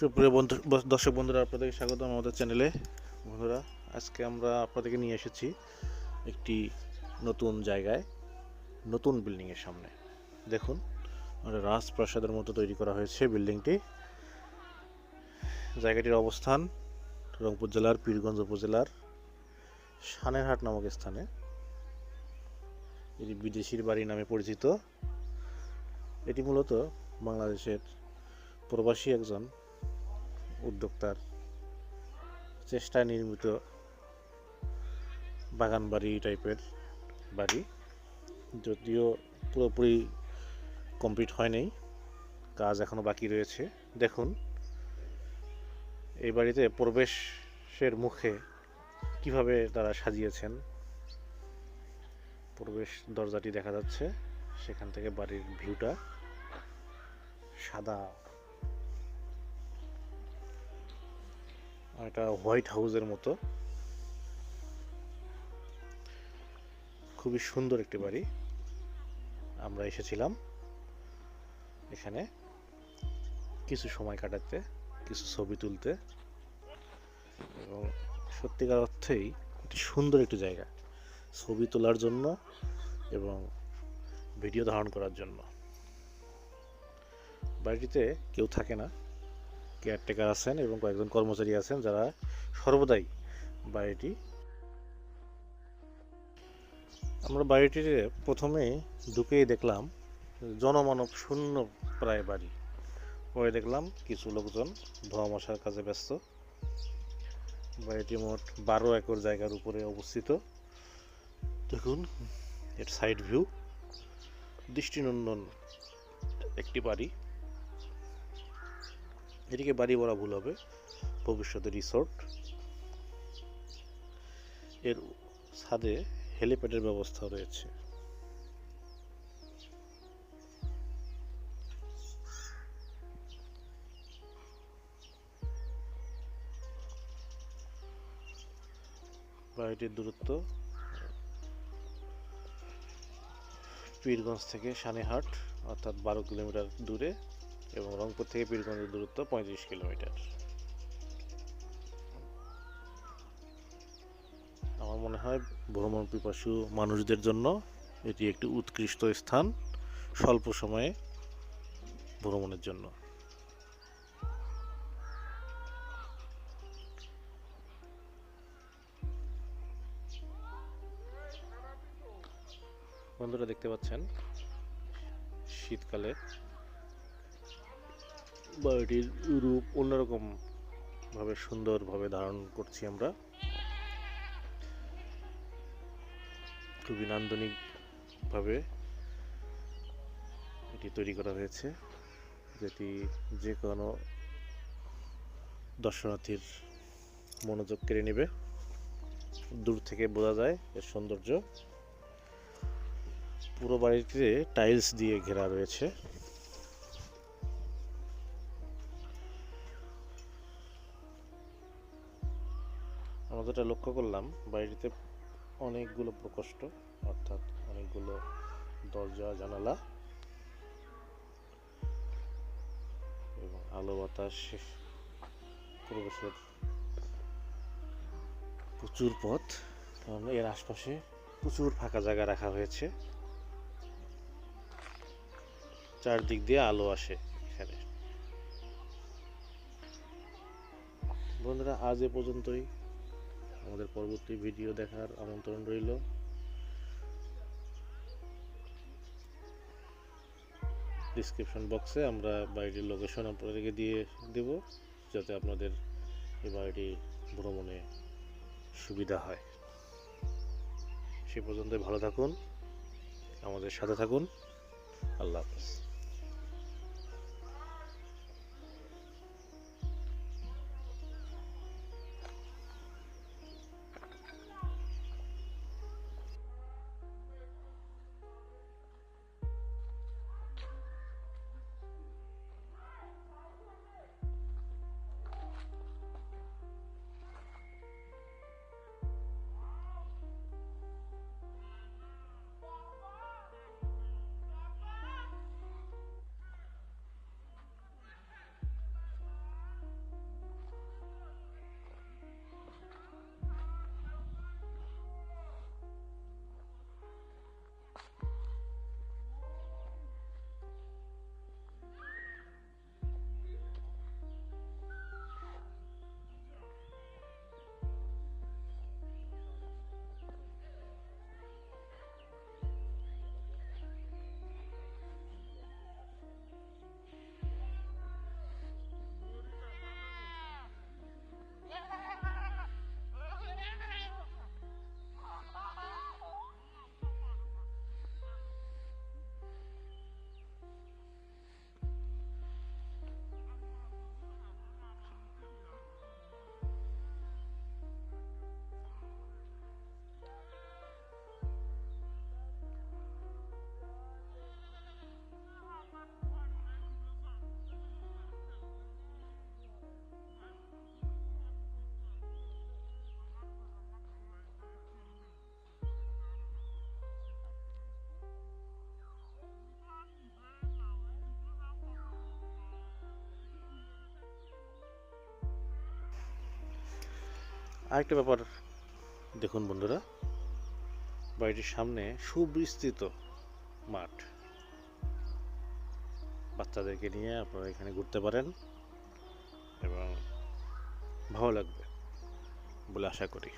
সুপ্রিয় বন্ধু দর্শক বন্ধুরা, আপনাদেরকে স্বাগত আমাদের চ্যানেলে। বন্ধুরা, আজকে আমরা আপনাদেরকে নিয়ে এসেছি একটি নতুন জায়গায়, নতুন বিল্ডিংয়ের সামনে। দেখুন আমাদের রাজপ্রাসাদের মতো তৈরি করা হয়েছে বিল্ডিংটি জায়গাটির অবস্থান রংপুর জেলার, পীরগঞ্জ উপজেলার সানেরহাট নামক স্থানে। এটি বিদেশির বাড়ি নামে পরিচিত। এটি মূলত বাংলাদেশের প্রবাসী একজন উদ্যোক্তার চেষ্টায় নির্মিত বাগান বাড়ি টাইপের বাড়ি। যদিও পুরোপুরি কমপ্লিট হয়নি, কাজ এখনও বাকি রয়েছে। দেখুন, এই বাড়িতে প্রবেশের মুখে কীভাবে তারা সাজিয়েছেন, প্রবেশ দরজাটি দেখা যাচ্ছে। সেখান থেকে বাড়ির ভিউটা সাদা একটা হোয়াইট হাউসের মতো। খুবই সুন্দর একটি বাড়ি। আমরা এসেছিলাম এখানে কিছু সময় কাটাতে, কিছু ছবি তুলতে। এবং সত্যিকার অর্থেই একটি সুন্দর একটি জায়গা, ছবি তোলার জন্য এবং ভিডিও ধারণ করার জন্য। বাড়িটিতে কেউ থাকে না। কেয়ারটেকার আছেন এবং কয়েকজন কর্মচারী আছেন যারা সর্বদাই বাড়িটি আমরা বাড়িটিতে প্রথমে ঢুকেই দেখলাম জনমানব শূন্য প্রায় বাড়ি। পরে দেখলাম কিছু লোকজন ধোয়া মশার কাজে ব্যস্ত। বাড়িটি মোট বারো একর জায়গার উপরে অবস্থিত। দেখুন, এর সাইড ভিউ দৃষ্টিনন্দন একটি বাড়ি। এটিকে বাড়ি বলা ভুল হবে, ভবিষ্যতে রিসোর্ট এর ছাদে হেলিপ্যাডের ব্যবস্থা রয়েছে। বাড়িটির দূরত্ব পীরগঞ্জ থেকে সানেহাট, অর্থাৎ বারো কিলোমিটার দূরে। এবং রংপুর থেকে পীরগঞ্জের দূরত্ব পঁয়ত্রিশ কিলোমিটার। আমার মনে হয় ভ্রমণ পিপাসু মানুষদের জন্য এটি একটি উৎকৃষ্ট স্থান স্বল্প সময়ে ভ্রমণের জন্য। বন্ধুরা দেখতে পাচ্ছেন, শীতকালে বাড়িটির রূপ অন্যরকম ভাবে সুন্দরভাবে ধারণ করছি আমরা। খুবই নান্দনিক ভাবে এটি তৈরি করা হয়েছে, যেটি যে কোনো দর্শনার্থীর মনোযোগ কেড়ে নেবে। দূর থেকে বোঝা যায় এর সৌন্দর্য। পুরো বাড়িটিতে টাইলস দিয়ে ঘেরা রয়েছে। আমরা যেটা লক্ষ্য করলাম বাড়িটিতে অনেকগুলো প্রকোষ্ঠ, অর্থাৎ অনেকগুলো দরজা, জানালা এবং আলো, বাতাস প্রবেশের প্রচুর পথ। কারণ এর আশপাশে প্রচুর ফাঁকা জায়গা রাখা হয়েছে। চারদিক দিয়ে আলো আসে এখানে। বন্ধুরা, আজ এ পর্যন্তই। আমাদের পরবর্তী ভিডিও দেখার আমন্ত্রণ রইল। ডিসক্রিপশন বক্সে আমরা বাড়িটির লোকেশন আপনাদেরকে দিয়ে দেব, যাতে আপনাদের এই বাড়িটি ভ্রমণে সুবিধা হয়। সে পর্যন্ত ভালো থাকুন, আমাদের সাথে থাকুন। আল্লাহ হাফেজ। আরেকটা ব্যাপার দেখুন বন্ধুরা, বাড়িটির সামনে সুবিস্তৃত মাঠ। বাচ্চাদেরকে নিয়ে আপনারা এখানে ঘুরতে পারেন এবং ভালো লাগবে বলে আশা করি।